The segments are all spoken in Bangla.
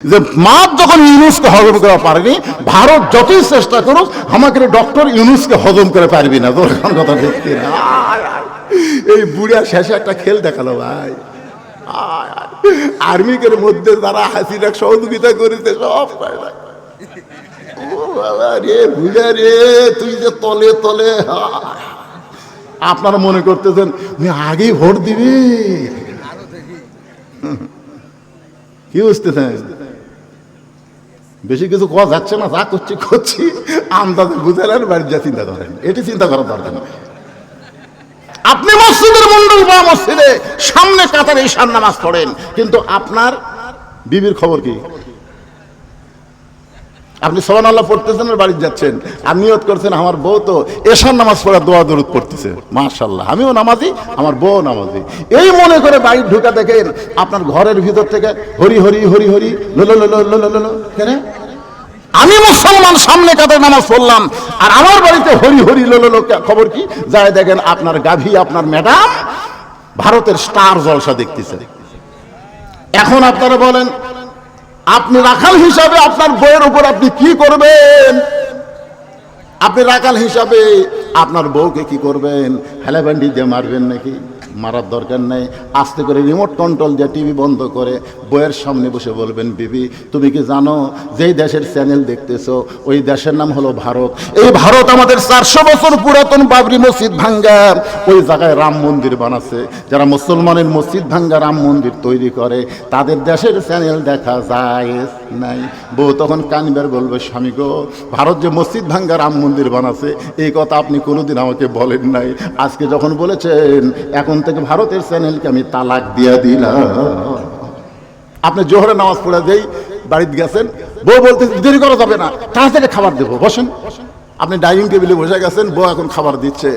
যে মাপ যখন ইউনুসকে হজম করা পারেনি, ভারত যতই চেষ্টা করুক, আমাকে ডক্টর ইউনুসকে হজম করে পারবি না তোর কথা আয়। এই বুড়িয়া শেষে একটা খেল দেখাল ভাই। আর্মিকের মধ্যে যারা হাসিনা সহযোগিতা করেছে, সব বাবা রে তুই যে তলে তলে। আপনারা মনে করতেছেন আগেই ভোট দিবি কি বুঝতেছেন বেশি কিছু কোয়া যাচ্ছে না, যা করছি করছি, আন্দাজে বুঝালেন বাড়ি যা চিন্তা করেন। এটি চিন্তা করার দরকার নেই। আপনি মসজিদের মন্ডল বা মসজিদে সামনে কাতারে ঈশান নামাজ পড়েন, কিন্তু আপনার বিবির খবর কি? আপনি সোহান আল্লাহ পড়তেছেন আর বাড়ি যাচ্ছেন, আর নিয়ত করছেন, আমার বউ তো এশার নামাজ পড়া দোয়া দরুদ পড়তেছে। মাশাল্লাহ আমিও নামাজি, আমার বউ নামাজি। এই মনে করে বাড়ি ঢুকা দেখেন, আপনার ঘরের ভিতর থেকে হরি হরি হরি হরি লোলো লোলো লোলো লোলো কেন? আমি মুসলমান, সামনে কাতার নামাজ পড়লাম? আর আমার বাড়িতে হরি হরি লোলো খবর কি? যায় দেখেন আপনার গাভী, আপনার ম্যাডাম ভারতের স্টার জলসা দেখতেছে। এখন আপনারা বলেন, আপনি রাখাল হিসাবে আপনার বইয়ের উপর আপনি কি করবেন? আপনি রাখাল হিসাবে আপনার বউকে কি করবেন? হেলাব্যান্ডি দিয়ে মারবেন নাকি? মারার দরকার নেই। আস্তে করে রিমোট কন্ট্রোল দিয়ে টিভি বন্ধ করে বইয়ের সামনে বসে বলবেন, বিবি, তুমি কি জানো, যেই দেশের চ্যানেল দেখতেছো, ওই দেশের নাম হলো ভারত। এই ভারত আমাদের চারশো বছর পুরাতন বাবরি মসজিদ ভাঙ্গা। ওই জায়গায় রাম মন্দির বানাচ্ছে। যারা মুসলমানের মসজিদ ভাঙ্গা রাম মন্দির তৈরি করে, তাদের দেশের চ্যানেল দেখা যায় নাই। বউ তখন কানবার বলবে, স্বামী গো, ভারত যে মসজিদ ভাঙ্গা রাম মন্দির বানাচ্ছে, এই কথা আপনি কোনোদিন আমাকে বলেন নাই। আজকে যখন বলেছেন, এখন থেকে ভারতের চ্যানেলকে আমি তালাক দিয়ে দিলাম। আপনি জোহরে নামাজ পড়ে দেই বাড়িতে গেছেন, বউ বলতে, দেরি করা যাবে না, তাড়াতাড়ি খাবার দেবো। বসেন। আপনি ডাইনিং টেবিলে বসে গেছেন, বউ এখন খাবার দিচ্ছে।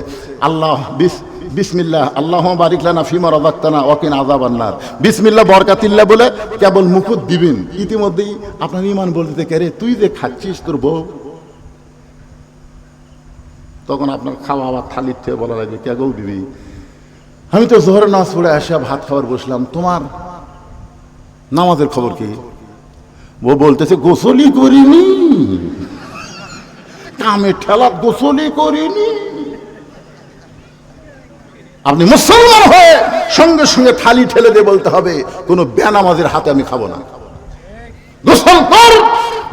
আল্লাহ, বিস, বিসমিল্লাহ আল্লাহ বারিকলানা ফিমা রবাক্তানা অকিন আজাব আন্নার বিসমিল্লাহ বরকাতিল্লা বলে কেবল মুকুট দিবেন। ইতিমধ্যেই আপনার ইমান বলতে কে রে, তুই যে খাচ্ছিস তোর বউ? তখন আপনার খাওয়া আবার থালির থেকে বলা লাগবে, কে গৌ দিবি? আমি তো জোহরে নামাজ পড়ে আসা ভাত খাবার বসলাম। তোমার নামাজের খবর কি? ও বলতেছে, গোসলই করিনি। কামে ঠেলা গোসলই করিনি। আপনি মুসলমান হয়ে সঙ্গে সঙ্গে থালি ঠেলে দিয়ে বলতে হবে, কোনো বেনামাজের হাতে আমি খাব না। গোসল কর,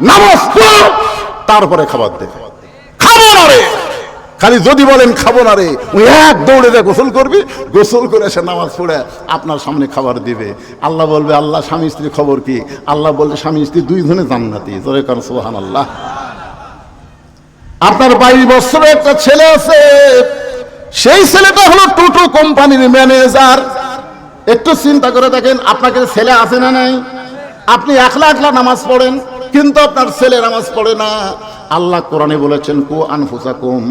নামাজ পড়, তারপরে খাবার দে। খাব না রে খালি যদি বলেন খাব না রে, ওই এক দৌড়ে যা গোসল করবি, গোসল করে সে নামাজ পড়ে আপনার সামনে খাবার দিবে। আল্লাহ বলবে, আল্লাহ স্বামী স্ত্রীর খবর কি? আল্লাহ বলবে, স্বামী স্ত্রী দুই ধনে জান্নাতি। জোরে কারণ সোহান আল্লাহ আপনার বাইশ বছরে একটা ছেলে আছে। সেই ছেলেটা হলো টুটু কোম্পানির ম্যানেজার। একটু চিন্তা করে দেখেন আপনাকে ছেলে আছে না নাই? আপনি একলা একলা নামাজ পড়েন? কিন্তু আপনার ছেলে নামাজ পড়ে না। আল্লাহ কোরআনে বলেছেন, কু আনফুসাকুম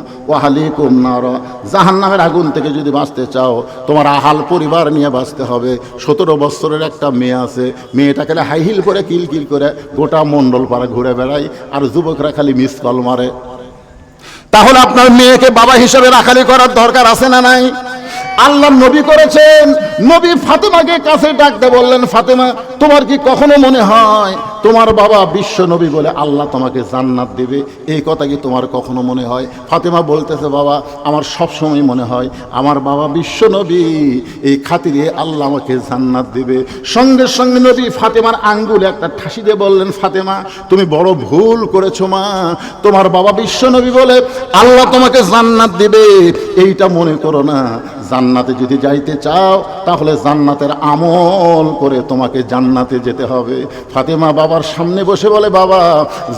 হালিকুম নার। জাহান্নামের আগুন থেকে যদি বাঁচতে চাও, তোমার আহাল পরিবার নিয়ে বাঁচতে হবে। সতেরো বছরের একটা মেয়ে আছে, মেয়েটাকে হাই হিল করে কিল কিল করে গোটা মণ্ডল পাড়া ঘুরে বেড়ায়, আর যুবকরা খালি মিস কল মারে। তাহলে আপনার মেয়েকে বাবা হিসেবে রাখালি করার দরকার আছে না নাই? আল্লাহ নবী করেছেন, নবী ফাতেমাকে কাছে ডাকতে বললেন, ফাতেমা, তোমার কি কখনো মনে হয় তোমার বাবা বিশ্ব নবী বলে আল্লাহ তোমাকে জান্নাত দেবে। এই কথা কি তোমার কখনো মনে হয়? ফাতেমা বলতেছে, বাবা, আমার সব সময় মনে হয় আমার বাবা বিশ্ব নবী। এই খাতিরে আল্লাহ আমাকে জান্নাত দেবে। সঙ্গে সঙ্গে নবী ফাতেমার আঙ্গুলে একটা ঠাসি দিয়ে বললেন, ফাতেমা, তুমি বড় ভুল করেছ মা। তোমার বাবা বিশ্ব নবী বলে আল্লাহ তোমাকে জান্নাত দেবে। এইটা মনে করো না। জান্নাতে যদি যাইতে চাও, তাহলে জান্নাতের আমল করে তোমাকে জান্নাতে যেতে হবে। ফাতেমা বাবার সামনে বসে বলে, বাবা,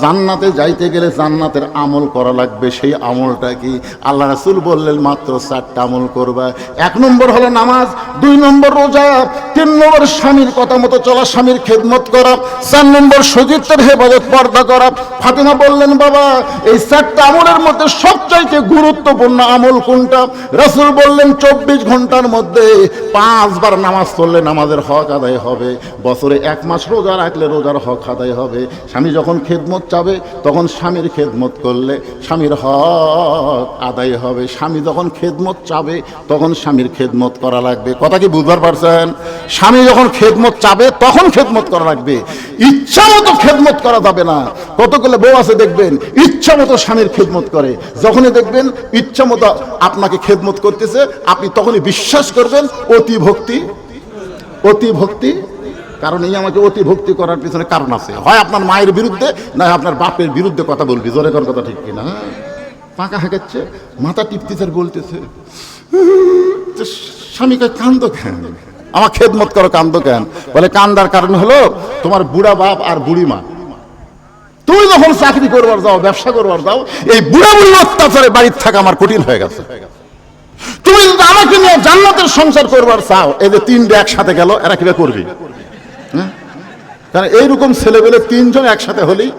জান্নাতে যাইতে গেলে জান্নাতের আমল করা লাগবে, সেই আমলটা কি? আল্লাহ রাসুল বললেন, মাত্র চারটা আমল করবা। এক নম্বর হলো নামাজ, দুই নম্বর রোজা, তিন নম্বর স্বামীর কথা মতো চলা, স্বামীর খেদমত করা, চার নম্বর সতীর্থের হেফাজত পর্দা করা। ফাতেমা বললেন, বাবা, এই চারটা আমলের মধ্যে সবচাইতে গুরুত্বপূর্ণ আমল কোনটা? রাসুল বললেন, চব্বিশ ঘণ্টার মধ্যে পাঁচবার নামাজ পড়লে নামাজের হক আদায় হবে। বছরে এক মাস রোজা রাখলে রোজার হক আদায় হবে। স্বামী যখন খেদমত চাবে, তখন স্বামীর খেদমত করলে স্বামীর হক আদায় হবে। স্বামী যখন খেদমত চাবে, তখন স্বামীর খেদমত করা লাগবে। কথা কি বুঝবার পারছেন? স্বামী যখন খেদমত চাবে, তখন খেদমত করা লাগবে। ইচ্ছা মতো খেদমত করা যাবে না। কতগুলো বউ আছে দেখবেন, ইচ্ছা মতো স্বামীর খেদমত করে। যখনই দেখবেন ইচ্ছা মতো আপনাকে খেদমত করতেছে, আপনি তখনই বিশ্বাস করবেন, অতি ভক্তি অতি ভক্তি, কারণ এই আমাকে অতি ভক্তি করার পিছনে কারণ আছে। হয় আপনার মায়ের বিরুদ্ধে, না আপনার বাপের বিরুদ্ধে কথা বলবি। জোরে কর কথা ঠিক কিনা? পাকা হাঁকাচ্ছে, মাথা টিপতেছে আর বলতেছে, স্বামীকে কান্দ কেন? আমার খেদমত করো, কান্দ কেন? বলে, কান্দার কারণ হলো তোমার বুড়া বাপ আর বুড়ি মা। তুমি যখন চাকরি করবার যাও, ব্যবসা করবার যাও, এই বুড়া বুড়ি অত্যাচারে বাড়ির থাকা আমার কঠিন হয়ে গেছে। তুমি যদি আমাকে নিয়ে জান্নাতের সংসার করবার চাও, এই যে তিনটে একসাথে গেল, এরা কীভাবে করবি? কারণ এইরকম ছেলেবেলে তিনজন একসাথে হলেই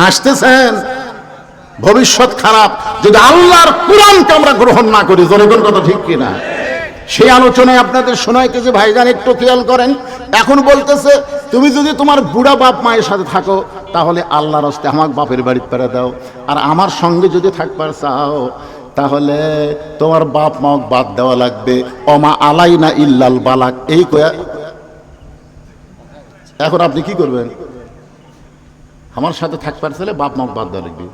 হাসতেছেন, ভবিষ্যৎ খারাপ। যদি আল্লাহর কোরআনকে আমরা গ্রহণ না করি, জনগণ কথা ঠিক কিনা? সেই আলোচনায় আপনাদের শোনাইতেছে ভাইজান একটু খেয়াল করেন। এখন বলতেছে, তুমি যদি তোমার বুড়া বাপ মায়ের সাথে থাকো, তাহলে আল্লাহর হস্তে আমার বাপের বাড়ি পেরে দাও। আর আমার সঙ্গে যদি থাকবার চাও তাহলে তোমার বাপ মা বাদ দেওয়া লাগবে। অমা আলাই না ইল্লাল বালাক, এই কয়া। এখন আপনি কি করবেন? আমার সাথে থাকবার ছেলে, বাপ মা বাদ দেওয়া লাগবে।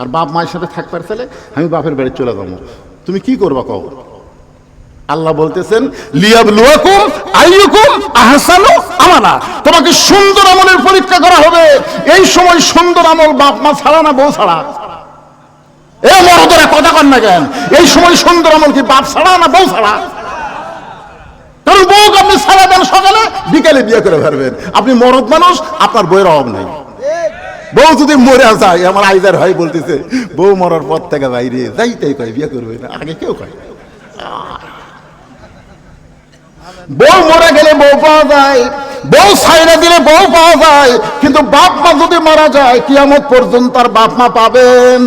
আর বাপ মায়ের সাথে থাকবার ছেলে, আমি বাপের বাড়ি চলে যাব। তুমি কি করবা কও? আল্লাহ বলতেছেন, লিয়াবলুয়াকুম তোমাকে সুন্দর আমলের পরীক্ষা করা হবে। এই সময় সুন্দর আমল বাপ মা ছাড়া না বউ ছাড়া। এ মরদরা কথা কন না কেন? এই সময় সুন্দর আমল কি বাপ ছাড়া না বউ ছাড়া? কারণ বউকে আপনি সারা দেন সকালে, বিকেলে বিয়ে করে ফেলবেন। আপনি মরদ মানুষ, আপনার বইয়ের অভাব নেই। বউ যদি মরে যায়, আমার আইজার হয় বলতেছে, বউ মরার পর থেকে বাইরে যাইতেই কয়, বিয়ে করবে না। আগে কেউ কয় বউ মরে গেলে বউ পাওয়া যায়, বউ সাইরা দিলে বউ পাওয়া যায়, কিন্তু বাপ মা যদি মারা যায়, কিয়ামত পর্যন্ত তার বাপ মা পাবেন।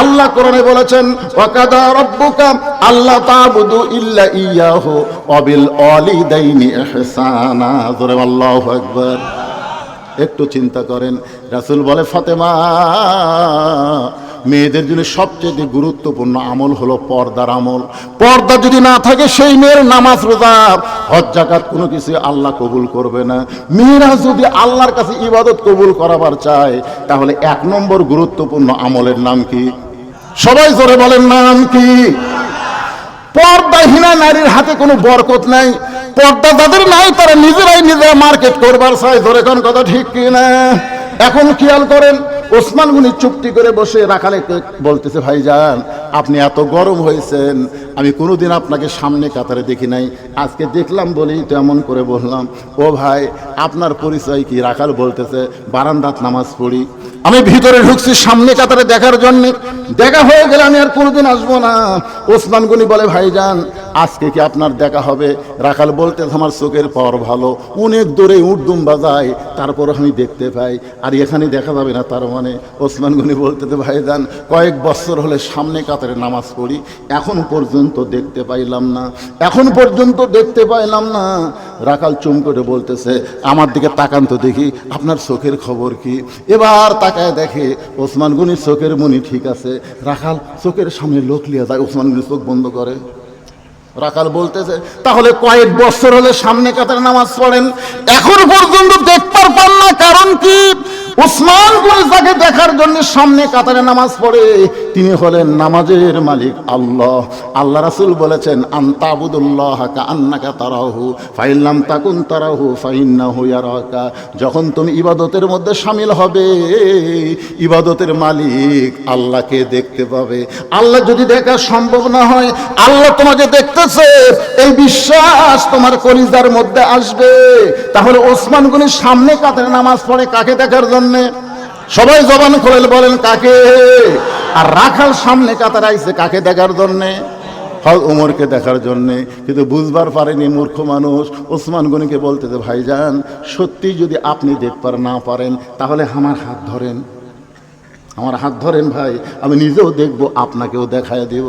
আল্লাহ কোরআনে বলেছেন, ওয়াকাদা রাব্বুকা আল্লাহ তা'বুদু ইল্লা ইয়াহু ওয়া বিল ওয়ালিদাইনি ইহসানা। জোরে আল্লাহু আকবার। একটু চিন্তা করেন, রাসূল বলে, ফাতেমা, মেয়েদের জন্য সবচেয়ে গুরুত্বপূর্ণ আমল হলো পর্দার আমল। পর্দা যদি না থাকে, সেই মেয়ের নামাজ রোজা, হজ জাকাত কোনো কিছু আল্লাহ কবুল করবে না। মেয়েরা যদি আল্লাহর কাছে ইবাদত কবুল করাবার চায়, তাহলে এক নম্বর গুরুত্বপূর্ণ আমলের নাম কি? সবাই জোরে বলেন, নাম কি? পর্দাহীনা নারীর হাতে কোনো বরকত নাই। পর্দা যাদের নাই, তারা নিজেরাই নিজেরা মার্কেট করবার চাই ধরে কোন কথা ঠিক কিনা এখন খেয়াল করেন, ওসমান গুনি চুক্তি করে বসে রাখালে বলতেছে, ভাইজান, আপনি এত গরম হয়েছেন। আমি কোনোদিন আপনাকে সামনে কাতারে দেখি নাই। আজকে দেখলাম বলেই তো এমন করে বললাম। ও ভাই, আপনার পরিচয় কি? রাখাল বলতেছে, বারান্দাত নামাজ পড়ি। আমি ভিতরে ঢুকছি, সামনে কাতারে দেখার জন্য। দেখা হয়ে গেলে আমি আর কোনোদিন আসব না। ওসমান গনি বলে ভাইজান আজকে কি আপনার দেখা হবে? রাখাল বলতে, আমার চোখের পাওয়ার ভালো। অনেক দূরে উর্দুম বাজায় তারপর আমি দেখতে পাই। আর এখানে দেখা যাবে না তার মানে। ওসমান গনি বলতে, তো ভাইজান কয়েক বছর হলে সামনে কাতারে নামাজ পড়ি। এখন পর্যন্ত দেখতে পাইলাম না। এখন পর্যন্ত দেখতে পাইলাম না। রাখাল চুম করে বলতেছে, আমার দিকে তাকান তো দেখি, আপনার চোখের খবর কি? এবার তাকায় দেখে ওসমান গনির চোখের মনি ঠিক আছে। রাখাল চোখের সামনে লোক লিয়া যায়, ওসমান গুনির চোখ বন্ধ করে। রাখাল বলতেছে, তাহলে কয়েক বছর হলে সামনে কাতার নামাজ পড়েন। এখন পর্যন্ত দেখতে পান না, কারণ কি? উসমান গনি যাকে দেখার জন্য সামনে কাতারে নামাজ পড়ে। তিনি হলেন নামাজের মালিক আল্লাহ। আল্লাহ রাসূল বলেছেন, আন্তাবুদুল্লাহ আন্নাকা তারাহু ফাইল্লাম তাকুন তারাহু, ফাইন্নাহু ইয়ারাকা। যখন তুমি ইবাদতের মধ্যে সামিল হবে, ইবাদতের মালিক আল্লাহকে দেখতে পাবে। আল্লাহ যদি দেখা সম্ভব না হয়, আল্লাহ তোমাকে দেখতেছে। এই বিশ্বাস তোমার কলিজার মধ্যে আসবে। তাহলে ওসমান গনির সামনে কাতারে নামাজ পড়ে কাকে দেখার জন্যে? সবাই জবান খোলেল বলেন, কাকে? আর রাখাল সামনে কাতার আইছে কাকে দেখার জন্যে? হয় উমরকে দেখার জন্যে, কিন্তু বুঝবার পারেনি মূর্খ মানুষ। ওসমান গনিকে বলতে যে ভাইজান, সত্যি যদি আপনি দেখবার না পারেন, তাহলে আমার হাত ধরেন। আমার হাত ধরেন ভাই, আমি নিজেও দেখব, আপনাকেও দেখায় দেব।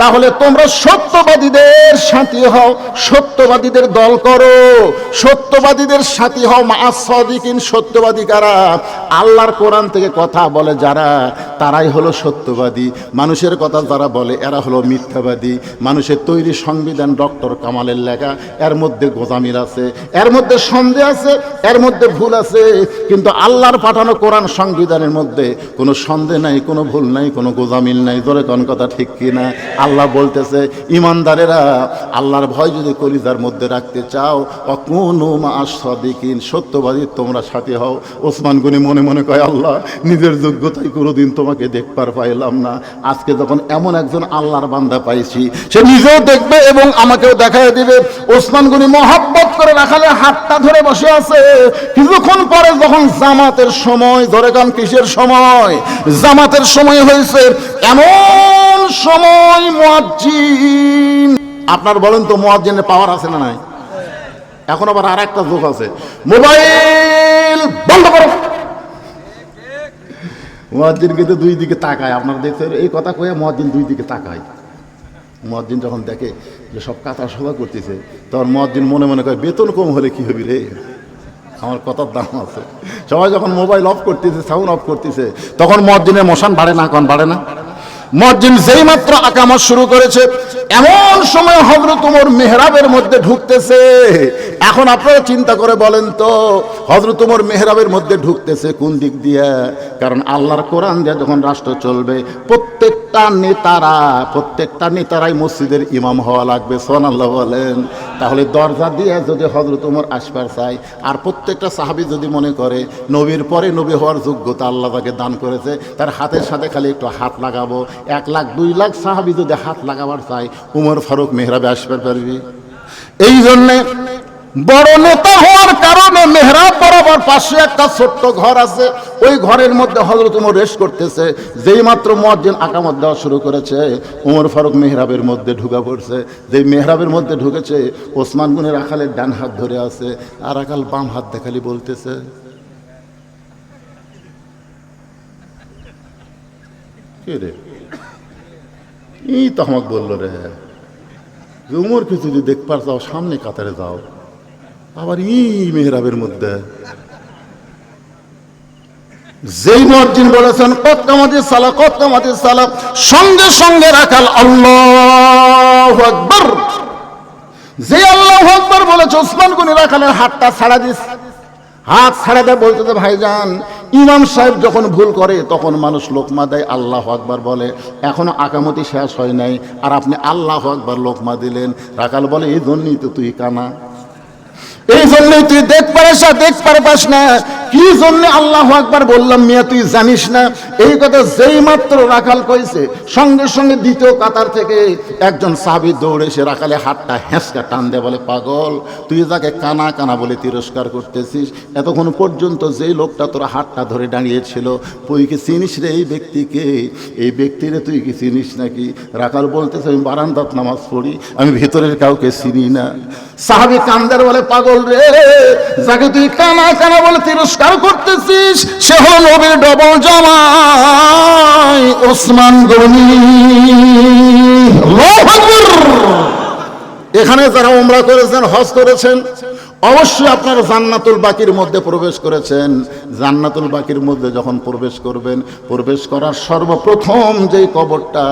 তাহলে তোমরা সত্যবাদীদের সাথী হও, সত্যবাদীদের দল করো, সত্যবাদীদের সাথী হও, মা সদিকিন সত্যবাদী কারা? আল্লাহর কোরআন থেকে কথা বলে যারা, তারাই হলো সত্যবাদী। মানুষের কথা যারা বলে, এরা হলো মিথ্যাবাদী। মানুষের তৈরি সংবিধান ডক্টর কামালের লেখা, এর মধ্যে গোজামিল আছে, এর মধ্যে সন্দেহ আছে, এর মধ্যে ভুল আছে। কিন্তু আল্লাহর পাঠানো কোরআন সংবিধানের মধ্যে কোনো সন্দেহ নাই, কোনো ভুল নাই, কোনো গোজামিল নাই। জোরে কোন কথা ঠিক কিনা? আল্লাহ বলতেছে, ইমানদারেরা, আল্লাহর ভয় যদি কলিজার মধ্যে রাখতে চাও, অকুনো মা সদিকিন, সত্যবাদী তোমরা সাথে হও। ওসমান গুনি মনে মনে কয়, আল্লাহ, নিজের যোগ্যতায় কোনোদিন তোমাকে দেখবার পাইলাম না। আজকে যখন এমন একজন আল্লাহর বান্দা পাইছি, সে নিজেও দেখবে এবং আমাকেও দেখায় দিবে। ওসমান গনি মহাব্বত করে রাখালে হাতটা ধরে বসে আছে। কিছুক্ষণ পরে যখন জামাতের সময় ধরে কান কিসের সময়? জামাতের সময় হয়েছে, এমন সময় আপনার বলেন তো মুয়াজ্জিনের পাওয়ার আছে না নাই? এখন আবার আর একটা যোগ আছে। মোবাইল বন্ধ করো। মুয়াজ্জিন কিন্তু দুই দিকে তাকায়। আপনারা দেখছেন এই কথা কয়ে মুয়াজ্জিন দুই দিকে তাকায়। মুয়াজ্জিন যখন দেখে যে সব কাতা সভা করতেছে, তখন মুয়াজ্জিন মনে মনে করে বেতন কম হলে কি হবি রে? আমার কথার দাম আছে। সবাই যখন মোবাইল অফ করতেছে সাউন্ড অফ করতেছে, তখন মসজিদের মশান বাড়ে না কন বাড়ে না? মসজিদ যেই মাত্র আকামত শুরু করেছে এমন সময় হজরত উমর মেহরাবের মধ্যে ঢুকতেছে। এখন আপনারা চিন্তা করে বলেন তো হজরত উমর মেহরাবের মধ্যে ঢুকতেছে কোন দিক দিয়ে? কারণ আল্লাহর কোরআন দিয়ে যখন রাষ্ট্র চলবে, প্রত্যেকটা নেতারা, প্রত্যেকটা নেতারাই মসজিদের ইমাম হওয়া লাগবে সোন আল্লাহ বলেন। তাহলে দরজা দিয়ে যদি হজরত উমর আসবার চাই আর প্রত্যেকটা সাহাবি যদি মনে করে, নবীর পরে নবী হওয়ার যোগ্যতা আল্লাহ তাকে দান করেছে, তার হাতের সাথে খালি একটু হাত লাগাবো, এক লাখ, দুই লাখ সাহাবি যদি হাত লাগাবার চাই উমর ফারুক মেহরাবে আসবার পারবি। এই জন্যে বড় নেতা হওয়ার কারণে মেহরাব বরাবর পাশে একটা ছোট্ট ঘর আছে। ওই ঘরের মধ্যে হজরত উমর রেস করতেছে। যেই মাত্র মসজিদ আকামত দেওয়া শুরু করেছে, উমর ফারুক মেহরাবের মধ্যে ঢুকা পড়ছে। যেই মেহরাবের মধ্যে ঢুকেছে, ওসমান গুনের আকালের ডান হাত ধরে আছে। আর আকাল বাম হাত দেখালি বলতেছে, কে রে? এই তো আমাকে বলল রে। উমরকে যদি দেখবার যাও সামনে কাতারে যাও। আবার ই মেহরাবের মধ্যে। যেই মর্জিন বলেছেন, কত কামাতি সালা কত কামাতি সালা সঙ্গে সঙ্গে রাখাল আল্লাহ আকবর। যে আল্লাহ আকবর বলেছে, ওসমান গুনি রাখালের হাতটা ছাড়া দিস। হাত ছাড়া দেয় বলতেছে ভাইজান, ইমাম সাহেব যখন ভুল করে, তখন মানুষ লোকমা দেয়, আল্লাহ আকবার বলে। এখনও আকামতি শেষ হয় নাই, আর আপনি আল্লাহ আকবার লোকমা দিলেন। রাখাল বলে, এই জন্যই তো তুই কানা। এই জন্যই তুই দেখ পারিস না দেখ পারপাস না। কি জন্য আল্লাহ আকবার বললাম, মিয়া, তুই জানিস না? এই কথা যেই মাত্র রাখাল কইছে, সঙ্গে সঙ্গে দ্বিতীয় কাতার থেকে একজন সাহাবি দৌড়ে এসে রাখালে হাতটা হেঁচকা টান দেয়, বলে, পাগল, তুই যাকে কানা কানা বলে তিরস্কার করতেছিস, এতক্ষণ পর্যন্ত যেই লোকটা তোর হাতটা ধরে দাঁড়িয়েছিল, তুই কি চিনিস রে এই ব্যক্তিকে? এই ব্যক্তিরে তুই কি চিনিস নাকি? রাখাল বলতেছে, আমি বারান্দাত নামাজ পড়ি, আমি ভেতরের কাউকে চিনি না। সাহাবি কান্দার বলে, পাগল রে, যাকে তুই কানা কানা বলে তিরস্কার করতেছিস? সে হলো ডবল জামাই ওসমান গনি। এখানে যারা উমরা করেছেন হজ করেছেন অবশ্যই আপনার জান্নাতুল বাকির মধ্যে প্রবেশ করেছেন। জান্নাতুল বাকির মধ্যে যখন প্রবেশ করবেন, প্রবেশ করার সর্বপ্রথম যেই কবরটা,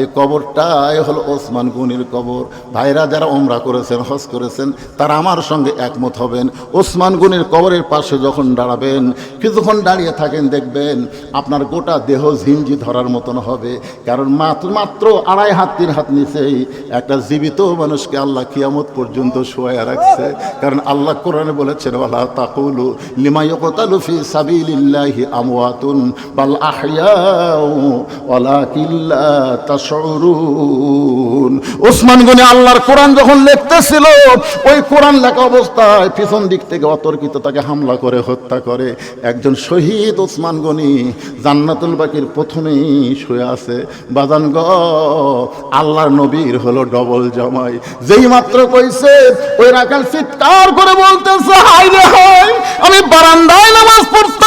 এই কবরটাই হলো ওসমান গনির কবর। ভাইরা যারা ওমরা করেছেন, হজ করেছেন, তারা আমার সঙ্গে একমত হবেন। ওসমান গনির কবরের পাশে যখন দাঁড়াবেন, কিছুক্ষণ দাঁড়িয়ে থাকেন, দেখবেন আপনার গোটা দেহ ঝিঞ্জি ধরার মতন হবে। কারণ মাত্র মাত্র আড়াই হাত, তিন হাত নিচেই একটা জীবিত মানুষকে আল্লাহ কিয়ামত পর্যন্ত শোয়া রাখছে। কারণ আল্লাহ কোরআনে বলেছেন আল্লাহ তাকুলু লিমা ইয়াকতালু ফি সাবিলিল্লাহি আমওয়াতুন বাল আহইয়াউ তা তাশউরুন। ওসমান গনি আল্লাহর কোরআন যখন লিখতে দেখতেছিল ওই কোরআন লেখা অবস্থায় পিছন দিক থেকে অতর্কিত তাকে হামলা করে, হত্যা করে। একজন শহীদ ওসমান গনি জান্নাতুল বাকির প্রথমেই শুয়ে আছে। বাজান গ, আল্লাহর নবীর হলো ডবল জামাই। যেই মাত্র কইছে, ওই রাখাল চিৎকার করে বলতেছে হাই রে হাই আমি বারান্দায় নামাজ পড়তাম।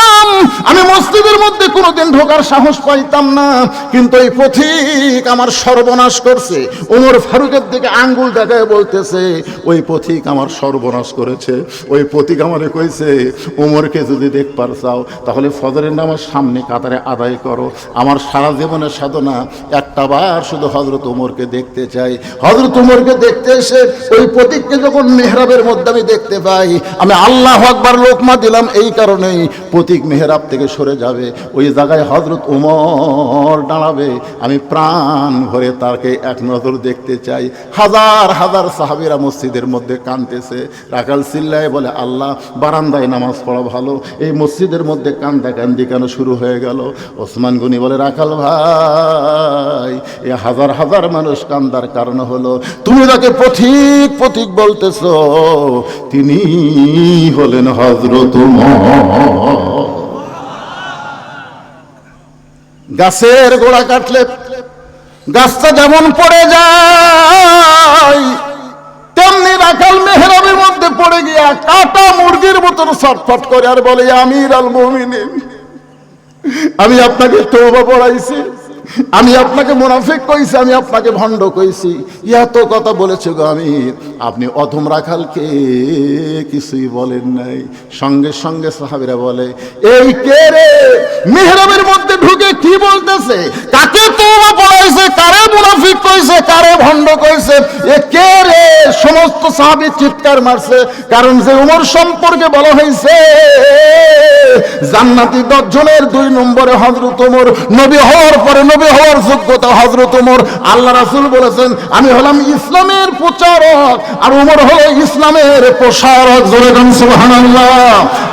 আমি মসজিদের মধ্যে কোনোদিন ঢোকার সাহস পাইতাম না, কিন্তু এই পথিক আমার সর্বনাশ করছে। ওমর ফারুকের দিকে আঙ্গুল দেখায় বলতেছে, ওই পথিক আমার সর্বনাশ করেছে। ওই পথিক আমারে কইছে ওমরকে যদি দেখবার চাও, তাহলে ফজরের নামাজ সামনে কাতারে আদায় করো। আমার সারা জীবনের সাধনা একটা বার শুধু হজরত ওমরকে দেখতে চাই। হজরত ওমরকে দেখতে এসে ওই প্রতীককে যখন মেহরাবের মধ্যে আমি দেখতে পাই, আমি আল্লাহ আকবার লোকমা দিলাম, এই কারণেই প্রতীক মেহরাব থেকে সরে যাবে, ওই জায়গায় হজরত উমর দাঁড়াবে। আমি প্রাণ ভরে তাকে এক নজর দেখতে চাই। হাজার হাজার সাহাবিরা মসজিদের মধ্যে কানতেছে রাখাল সিল্লায় বলে, আল্লাহ, বারান্দায় নামাজ পড়া ভালো। এই মসজিদের মধ্যে কান্দা কান্দি কেন শুরু হয়ে গেল? ওসমান গনি বলে রাখাল ভাই, এ হাজার হাজার মানুষ কান্দার কারণ হলো, তুমি তাকে পথিক পথিক বলতেছ। তিনি হলেন হজরত গাছের গোড়া কাটলে গাছটা যেমন পড়ে যায়, তেমনি রাখাল মেহরাবের মধ্যে পড়ে গিয়া কাটা মুরগির মতন সটফট করে আর বলে, আমির আল মুমিনিন আমি আপনাকে তৌবা পড়াইছি। আমি আপনাকে মুনাফিক কইছি, আমি আপনাকে ভণ্ড কইছি। এত কথা বলেছে গো আমি। আপনি অধম রাখালকে কিছুই বলেন নাই। সঙ্গে সঙ্গে সাহাবিরা বলে, এই কে রে? মেহরাবের মধ্যে ঢুকে কি বলতেছে? কাকে তৌবা পড়াইছে কারে মুনাফিক কইছে? কারে ভণ্ড কইছে? এ কে রে? সমস্ত সাহাবী চিৎকার মারছে, কারণ যে উমর সম্পর্কে বলা হয়েছে জান্নাতি দশ জনের দুই নম্বরে হজরত ওমর নবী হওয়ার পরে নবী হওয়ার যোগ্যতা হজরত ওমর। আল্লাহ রাসূল বলেছেন, আমি হলাম ইসলামের প্রচারক আর ওমর হলো ইসলামের প্রসারক। জোরে গান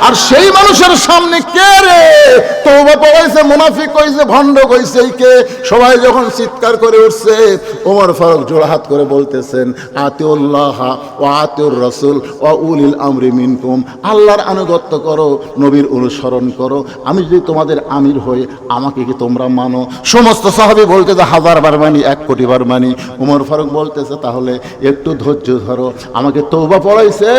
আর সেই মানুষের সামনে কে রে? তওবা পড়াইছে মুনাফিক কইছে ভণ্ড কইছে কে? সবাই যখন চিৎকার করে উঠছে, ওমর ফারুক জোড়হাত করে বলতেছেন, আতিউল্লাহ ও আতিউর রসুল ও উলিল আমরি মিনকুম। আল্লাহর আনুগত্য করো, নবীর অনুসরণ করো। আমি যদি তোমাদের আমির হই, আমাকে কি তোমরা মানো? সমস্ত সাহাবি বলতেছে, হাজার বার মানি, এক কোটি বার মানি। উমর ফারুক বলতেছে, তাহলে একটু ধৈর্য ধরো। আমাকে তৌবা পড়াইছে,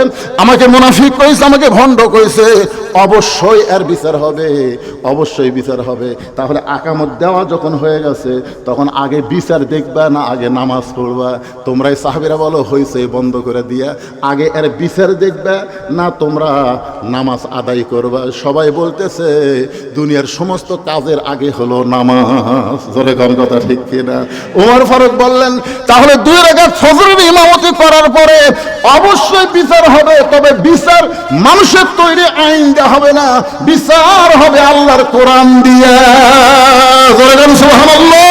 আমাকে মুনাফিক কইছে, আমাকে ভণ্ড কইছে। অবশ্যই এর বিচার হবে, অবশ্যই বিচার হবে। তাহলে আকামত দেওয়া যখন হয়ে গেছে, তখন আগে বিচার দেখবা, না আগে নামাজ পড়বা। তোমরাই সাহাবিরা বলো হয়েছে বন্ধ করে দিয়া। আগে এর বিচার দেখবা, না তোমরা নামাজ আদায় করবা। সবাই বলতেছে, দুনিয়ার সমস্ত কাজের আগে হলো নামাজ। জোরে কম কথা ঠিক কিনা? উমর ফারুক বললেন, তাহলে দুই রেখা ফজরের ইমামতি করার পরে অবশ্যই বিচার হবে, তবে বিচার মানুষের তৈরি আইন দেওয়া হবে না, বিচার হবে আল্লাহর কোরআন দিয়ে। জোরে কম সুবহানাল্লাহ।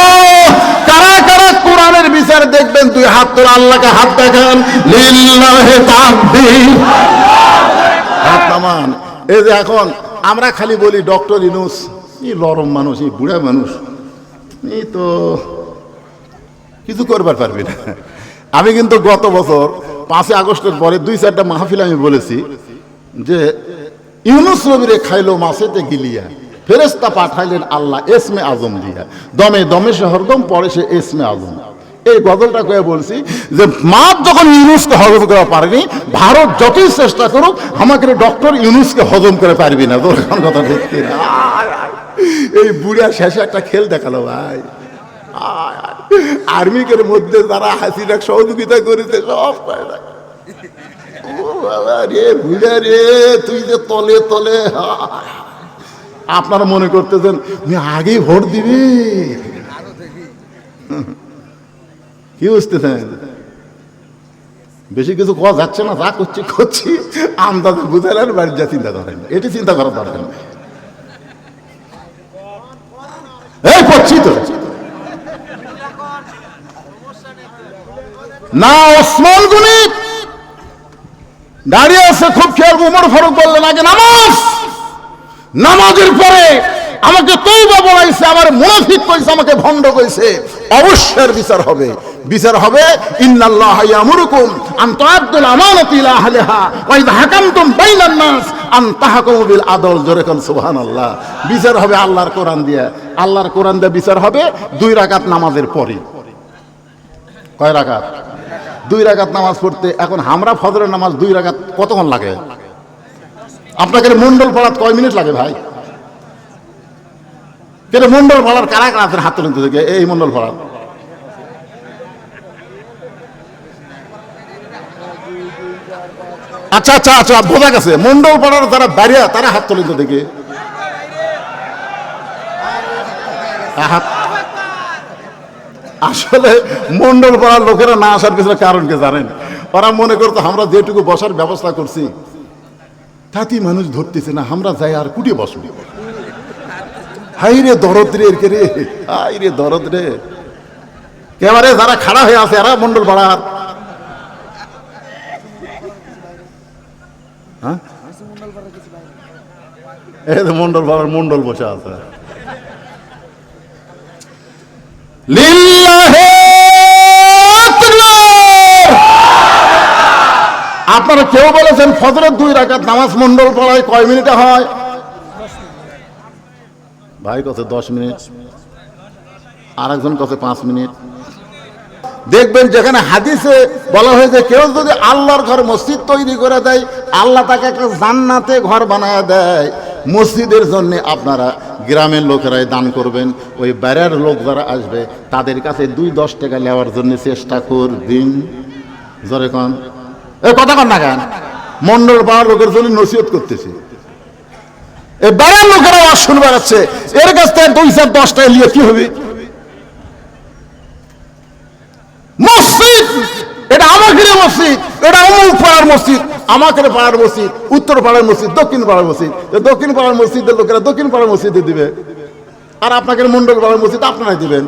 কারা কারা কোরআনের বিচার দেখবেন তুই হাত তোর আল্লাহকে হাত দেখান, লিল্লাহে তাকবীর হাত নামান। এই যে এখন আমরা খালি বলি, ডক্টর ইনুস এই লরম মানুষ এই বুড়া মানুষ। এই তো কিছু করবার পারবি না। আমি কিন্তু গত বছর পাঁচই আগস্টের পরে দুই চারটা মাহফিল আমি বলেছি যে ইউনুস নবীরে খাইলো মাসেতে গিলিয়া ফেরেস্তা পাঠাইলেন আল্লাহ এসমে আজম দিয়া। দমে দমে সে হরদম পরে সে এসমে আজম। এই গজলটা কয়ে বলছি যে মাপ যখন ইউনুসকে হজম করা পারেনি, ভারত যতই চেষ্টা করুক, আমাকে ডক্টর ইউনুসকে হজম করে পারবি না। তোর কথা ঠিক কিনা? এই বুড়া শেষে একটা খেল দেখাল ভাই। আর্মিকের মধ্যে যারা হাসিনা সহযোগিতা করেছে, সব রে তুই যে তলে তলে। আপনারা মনে করতেছেন, তুমি আগেই ভোট দিবি? কি বুঝতেছেন? বেশি কিছু কোয়া যাচ্ছে না, যা করছি করছি। আন্দাজে বুঝালেন বাড়ির যা চিন্তা করেন এটি চিন্তা করার দরকার নেই। এই করছি তো। না, ওসমান গুনি। দাঁড়িয়ে আছে খুব খেয়াল, উমর ফারুক বললেন, আগে নামাজ। নামাজের পরে আমাকে তৈবা বলাইছে, আমার মুনাফিক কইছে, আমাকে ভণ্ড কইছে। অবশ্যের বিচার হবে। বিচার হবে, ইন্নাল্লাহ আন আন আদল। জোরে বিচার হবে আল্লাহর কোরআন দিয়ে। আল্লাহর কোরআন দিয়ে বিচার হবে দুই রাকাত নামাজের পরে। কয় রাকাত? দুই রাকাত নামাজ পড়তে, এখন আমরা ফজরের নামাজ দুই রাকাত কতক্ষণ লাগে? আপনাকে মন্ডল পড়াত কয় মিনিট লাগে ভাই? কেন মন্ডল পড়ার কারা কারা হাত তুলেন তো এই মন্ডল পড়ার আচ্ছা আচ্ছা আচ্ছা বোঝা গেছে। মন্ডল পড়ার যারা বাইরে, তারা হাত তুলেন তো দেখে। আসলে মন্ডল পাড়ার লোকেরা না আসার পিছনে কারণ কে জানেন? ওরা মনে করতো, আমরা যেটুকু বসার ব্যবস্থা করছি, তাতেই মানুষ ধরতেছে না, আমরা যাই আর কুটি বসব। হাই রে দরদ রে কে রে হাই রে দরদ রে এবারে যারা খাড়া হয়ে আছে, এরা মন্ডল পাড়ার। হ্যাঁ? এই তো মন্ডল পাড়ার মন্ডল বসে আছে। আপনারা কেউ বলেছেন ফজরের দুই রাকাত নামাজ মন্ডল পড়ায় কয় মিনিটে হয়? ভাই কত দশ মিনিট? আর একজন কত পাঁচ মিনিট? দেখবেন যেখানে হাদিসে বলা হয়েছে, কেউ যদি আল্লাহর ঘর মসজিদ তৈরি করে দেয়, আল্লাহ তাকে একটা জান্নাতে ঘর বানায় দেয়। মসজিদের জন্য আপনারা গ্রামের লোকেরাই দান করবেন। ওই বাইরের লোক যারা আসবে, তাদের কাছে দুই দশ টাকা নেওয়ার জন্য চেষ্টা করবেন। জোরে কন। এ কথা কন না কেন? মন্ডল পাড়ার লোকের জন্য নসিহত করতেছি। এই বাইরের লোকেরা আওয়াজ শুনে বেড়াচ্ছে। এর কাছ থেকে দুই চার দশ টাকা নিয়ে কি হবে মসজিদ এটা আমাকে মসজিদ এটা অমুক পাড়ার মসজিদ আমাকে পাড়ার মসজিদ উত্তর পাড়ার মসজিদ দক্ষিণ পাড়ার মসজিদ। দক্ষিণ পাড়ার মসজিদের লোকেরা দক্ষিণ পাড়ার মসজিদে দিবে। আর আপনাকে মন্ডল পাড়ার মসজিদ আপনারাই দিবেন।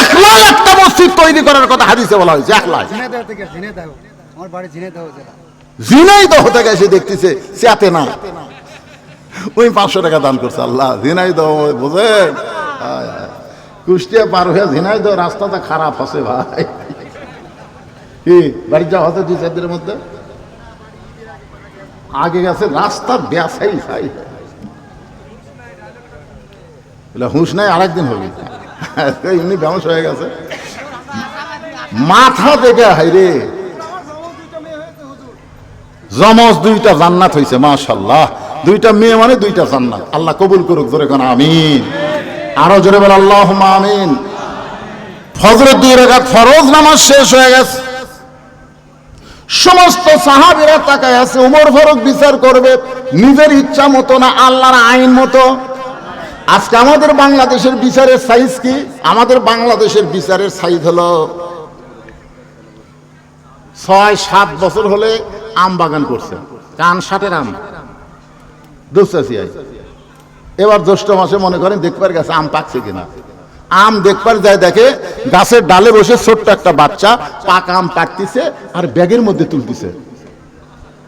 এক লাখ একটা মসজিদ তৈরি করার কথা হাদিসে বলা হয়েছে এক লাখ। ঝিনাইদহ থেকে ঝিনাইদহ। ঝিনাইদহ গেছে দেখতেছে চেয়াতে না। ওই পাঁচশো টাকা দান করছে আল্লাহ তো বোঝেন। কুষ্টিয়া পার হয়ে ঝিনাই তো রাস্তাটা খারাপ আছে ভাই। কি, বাড়ি যাওয়া হতে দুই চার দিনের মধ্যে? আগে গেছে রাস্তা ব্যাসাই ভাই। হুঁশ নাই, আরেকদিন হবে। এমনি ব্যবসা হয়ে গেছে। মাথা দেখে, হাই রে। জমজ দুইটা জান্নাত হয়েছে মাশাল্লাহ। দুইটা মেয়ে মানে দুইটা জান্নাত। আল্লাহ কবুল করুক ধরে কোন, আমিন। আরও জোরে বল আল্লাহ আমিন। ফজরের দুই রেখাত ফরজ নামাজ শেষ হয়ে গেছে। সমস্ত সাহাবিরা তাকায় আছে, উমর ফারুক বিচার করবে, নিজের ইচ্ছা মতো না, আল্লাহর আইন মতো। আজকে আমাদের বাংলাদেশের বিচারের সাইজ কি? আমাদের বাংলাদেশের বিচারের সাইজ হলো ছয় সাত বছর হলে আম বাগান করছে। কান ষাটের আম। এবার জ্যৈষ্ঠ মাসে মনে করেন দেখবার গেছে আম পাকছে কিনা। আম দেখবার যায় দেখে গাছের ডালে বসে ছোট্ট একটা বাচ্চা পাকা আম পাকতিছে আর ব্যাগের মধ্যে তুলতিছে।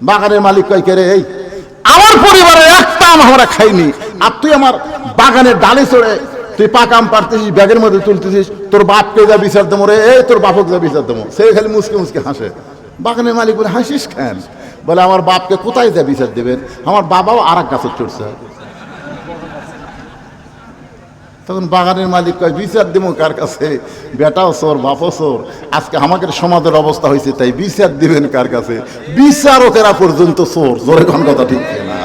বাগানের মালিক কয়, কে রে, এই, আমার পরিবারের একটা আম আমরা খাইনি। আর তুই আমার বাগানের ডালে চড়ে, তুই পাকা আম পারতেছিস ব্যাগের মধ্যে তুলতেছিস, তোর বাপকে যা বিচার দেবো রে, এই তোর বাপকে যা বিচার দেবো। সে খালি মুসকে মুসকে হাসে। বাগানের মালিক বলে, হাসিস কেন? বলে, আমার বাপকে কোথায় যা বিচার দেবেন? আমার বাবাও আর এক গাছে চড়ছে। তখন বাগানের মালিক কয়, বিচার দেবো কার কাছে? বেটাও চোর, বাপও চোর। আজকে আমাদের সমাজের অবস্থা হয়েছে তাই বিচার দিবেন কার কাছে? বিচারকেরা পর্যন্ত চোর, জোরে কোন কথা ঠিক না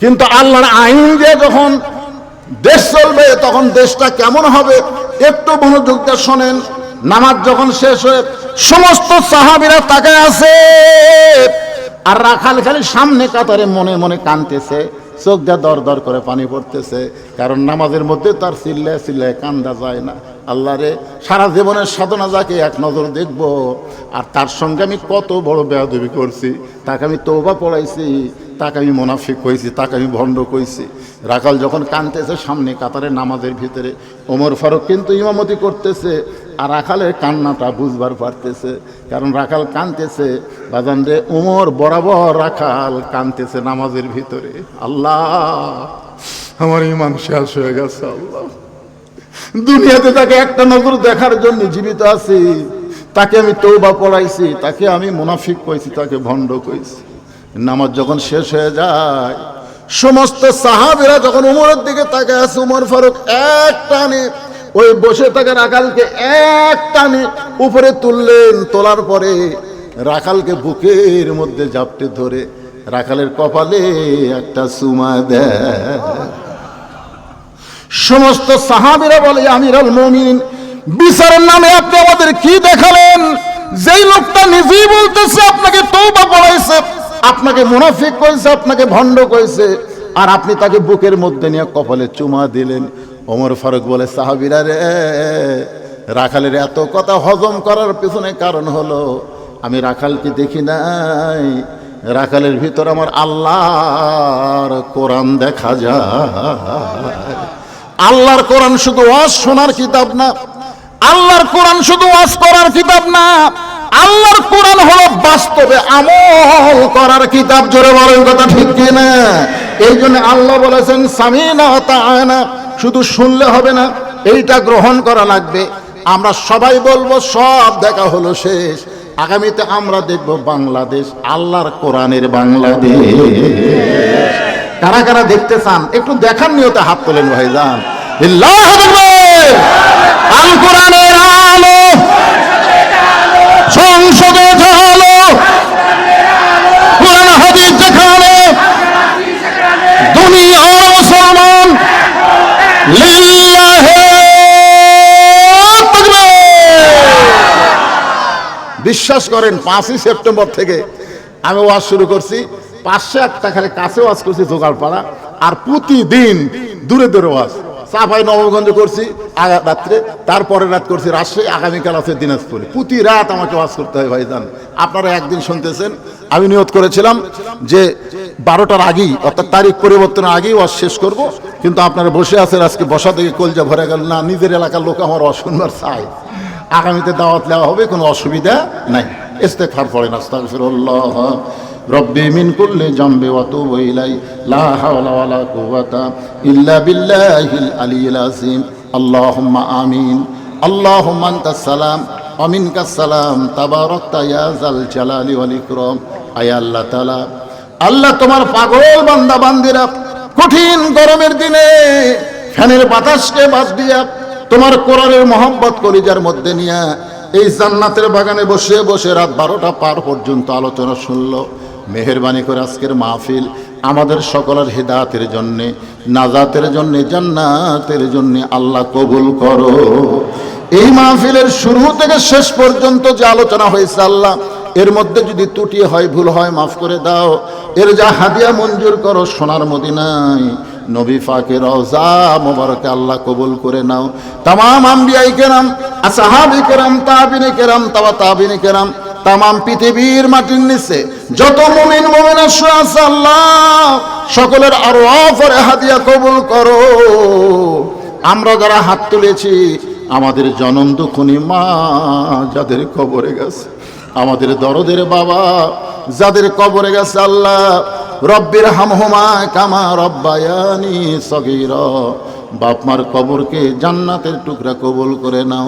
কিন্তু আল্লাহর আইন দিয়ে যখন দেশ চলবে, তখন দেশটা কেমন হবে? একটু মনোযোগ দিয়ে শোনেন, নামাজ যখন শেষ হয়ে সমস্ত সাহাবিরা তাকায় আছে, আর রাখাল খালি সামনে কাতারে মনে মনে কানতেছে। চোখ দিয়ে দর দর করে পানি পড়তেছে, কারণ নামাজের মধ্যে তার চিল্লে চিল্লে কান্দা যায় না। আল্লাহ রে সারা জীবনের সাধনা যাকে এক নজর দেখব, আর তার সঙ্গে আমি কত বড় বেয়াদবি করছি, তাকে আমি তৌবা পড়াইছি, তাকে আমি মোনাফিক কইছি তাকে আমি ভণ্ড কইছি। রাখাল যখন কানতেছে সামনে কাতারে নামাজের ভিতরে, ওমর ফারুক কিন্তু ইমামতি করতেছে, আর রাখালের কান্নাটা বুঝবার পারতেছে, কারণ রাখাল কানতেছে বাজান রে ওমর বরাবর রাখাল কানতেছে নামাজের ভিতরে। আল্লাহ, আমার ইমান শেষ হয়ে গেছে, আল্লাহ। দুনিয়াতে তাকে একটা নজর দেখার জন্য জীবিত আছি। তাকে আমি তৌবা পড়াইছি, তাকে আমি মুনাফিক কইছি, তাকে ভণ্ড কইছি। নামাজ যখন শেষ হয়ে যায়, সমস্ত সাহাবেরা যখন উমরের দিকে তাকে আছে, উমর ফারুক এক টানে ওই বসে থাকা রাখালকে এক টানে উপরে তুললেন, তোলার পরে রাখালকে বুকের মধ্যে জাপটে ধরে রাখালের কপালে একটা সুমা সমস্ত সাহাবিরা বলে আমিরাল মমিন বিচারের নামে আপনি আমাদের কি দেখালেন? যেই লোকটা নিজেই বলতেছে, আপনাকে তৌবা পড়াইছে আপনাকে মুনাফিক কইছে আপনাকে ভণ্ড কইছে আর আপনি তাকে বুকের মধ্যে নিয়ে কপালে চুমা দিলেন। ওমর ফারুক বলে, সাহাবিরা রে, রাখালের এত কথা হজম করার পেছনে কারণ হলো আমি রাখালকে দেখি নাই। রাখালের ভিতর আমার আল্লাহর কোরআন দেখা যায়। আল্লাহর কোরআন শুধু ওয়াজ শোনার কিতাব না। আল্লাহর কোরআন শুধু ওয়াজ করার কিতাব না। আল্লাহর কোরআন হলো বাস্তবে আমল করার কিতাব। জোরে বলেন কথা ঠিক কিনা? এই জন্য আল্লাহ বলেছেন, সামিনা তাআনা। শুধু শুনলে হবে না, এইটা গ্রহণ করা লাগবে। আমরা সবাই বলব, সব দেখা হলো শেষ। আগামীতে আমরা দেখব বাংলাদেশ, আল্লাহর কোরআনের বাংলাদেশ। কারা কারা দেখতে চান? একটু দেখার নিয়তে হাত তোলেন আল্লাহু আকবার! আল কোরআনের আলো সংসদে ঢালো কোরআন হাদিস যেখানে মুসলমান বিশ্বাস করেন, পাঁচই সেপ্টেম্বর থেকে আমি ওয়াজ শুরু করছি। পাঁচশো একটা খালি কাছে ওয়াজ করছি, জোগাড়পাড়া, আর প্রতিদিন দূরে দূরে ওয়াজ। চাপাই নবগঞ্জ করছি আগা রাত্রে তারপরে রাত করছি রাজশাহী, আগামীকাল আছে দিনাজপুরে। প্রতি রাত আমাকে ওয়াজ করতে হয় ভাইজান। আপনারা একদিন শুনতেছেন, আমি নিয়ত করেছিলাম যে বারোটার আগেই, অর্থাৎ তারিখ পরিবর্তনের আগেই ওয়াজ শেষ করব, কিন্তু আপনারা বসে আছেন আজকে বসা থেকে কলজা ভরে গেল। না, নিজের এলাকার লোক আমার অশুনবার চাই আগামীতে দাওয়াত নেওয়া হবে, কোনো অসুবিধা নাই। ইস্তেগফার পড়েন, আস্তাগফিরুল্লাহ। রব্বি মিন কুল্লি জামবি ওয়া তুবু ইলাই লা হাওলা কুওয়াতা ইল্লা বিল্লাহিল আলিয়্যিল আযীম। আল্লাহুম্মা আমিন। আল্লাহুম্মা আনতাস সালাম, ওয়া মিনকাস সালাম। তাবারাকতা ইয়া জাল জালালি ওয়াল ইকরাম। আয় আল্লাহ তাআলা, আল্লাহ তোমার পাগল বান্দা বান্দিরা, কঠিন গরমের দিনে ফ্যানের বাতাসকে বাদ দিয়া তোমার কোরআনের মোহাম্মত কলিজার মধ্যে নিয়ে এই জান্নাতের বাগানে বসে বসে রাত বারোটা পার পর্যন্ত আলোচনা শুনল। মেহরবানি করে আজকের মাহফিল আমাদের সকলের হিদায়াতের জন্যে, নাজাতের জন্যে, জান্নাতের জন্যে আল্লাহ কবুল করো। এই মাহফিলের শুরু থেকে শেষ পর্যন্ত যে আলোচনা হয়েছে আল্লাহ, এর মধ্যে যদি ত্রুটি হয়, ভুল হয়, মাফ করে দাও। এর যা হাদিয়া মঞ্জুর করো, সোনার মদিনায়। নবী ফাকে রওজা মোবারকে আল্লাহ কবুল করে নাও। তামাম আম্বিয়াই কেরাম আসহাবি কেরাম, তাবিনী কেরাম তাওয়া তাবিনী কেরাম, তামাম পৃথিবীর মাটির নিচে যত মুমিন মুমিন আছে আল্লাহ, সকলের আরও অফরে হাদিয়া কবুল করো। আমরা যারা হাত তুলেছি, আমাদের জনম মা যাদের কবরে গেছে। আমাদের দরদের বাবা, যাদের কবরে গেছে আল্লাহ, রব্বির হামহুমা কামা রব্বায়ানি সগির। বাপমার কবরকে জান্নাতের টুকরা কবুল করে নাও।